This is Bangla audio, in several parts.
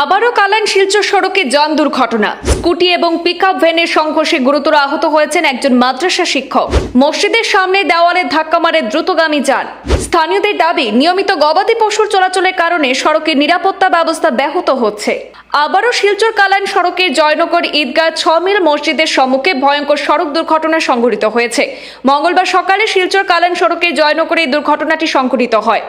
আবারও কালান শিলচর সড়কে যান দুর্ঘটনা। স্কুটি এবং পিকআপ ভ্যানের সংঘর্ষে গুরুতর আহত হয়েছেন একজন মাদ্রাসা শিক্ষক। মসজিদের সামনে দেওয়ালে ধাক্কা মারে দ্রুতগামী যান। স্থানীয়দের দাবি, নিয়মিত গবাদি পশুর চলাচলের কারণে সড়কের নিরাপত্তা ব্যবস্থা ব্যাহত হচ্ছে। আবারও শিলচর কালান সড়কের জয়নগর ঈদগাহ ছ মিল মসজিদের সম্মুখে ভয়ঙ্কর সড়ক দুর্ঘটনা সংঘটিত হয়েছে। মঙ্গলবার সকালে শিলচর কালান সড়কে জয়নগরে এই দুর্ঘটনাটি সংঘটিত হয়।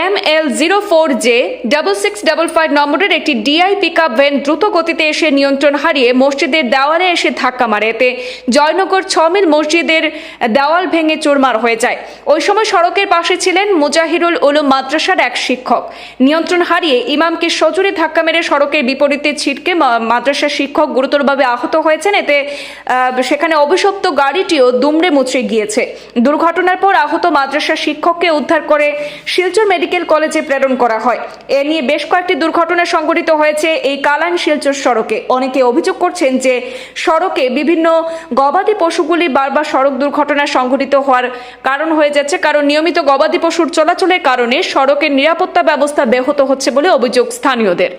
M L zero four J double six double five নম্বরের একটি ডিআই পিক আপ ভ্যান দ্রুত গতিতে এসে নিয়ন্ত্রণ হারিয়ে মসজিদের দেওয়ালে এসে ধাক্কা মারে। এতে জয়নগর ছমিল মসজিদের দেওয়াল ভেঙে চুরমার হয়ে যায়। ওই সময় সড়কের পাশে ছিলেন মুজাহিরুল উলুম মাদ্রাসার এক শিক্ষক। নিয়ন্ত্রণ হারিয়ে ইমামকে সজোরে ধাক্কা মেরে সড়কের বিপরীতে ছিটকে মাদ্রাসার শিক্ষক গুরুতরভাবে আহত হয়েছেন। এতে সেখানে অভিশপ্ত গাড়িটিও দুমড়ে মুচড়ে গিয়েছে। দুর্ঘটনার পর আহত মাদ্রাসার শিক্ষককে উদ্ধার করে শিলচর মেডিকেল কলেজে প্রেরণ করা হয়। এ নিয়ে বেশ কয়েকটি দুর্ঘটনা সংঘটিত হয়েছে এই কালান শিলচর সড়কে। অনেকে অভিযোগ করছেন যে সড়কে বিভিন্ন গবাদি পশুগুলি বারবার সড়ক দুর্ঘটনা সংঘটিত হওয়ার কারণ হয়ে যাচ্ছে। কারণ নিয়মিত গবাদি পশুর চলাচলের কারণে সড়কের নিরাপত্তা ব্যবস্থা ব্যাহত হচ্ছে বলে অভিযোগ স্থানীয়দের।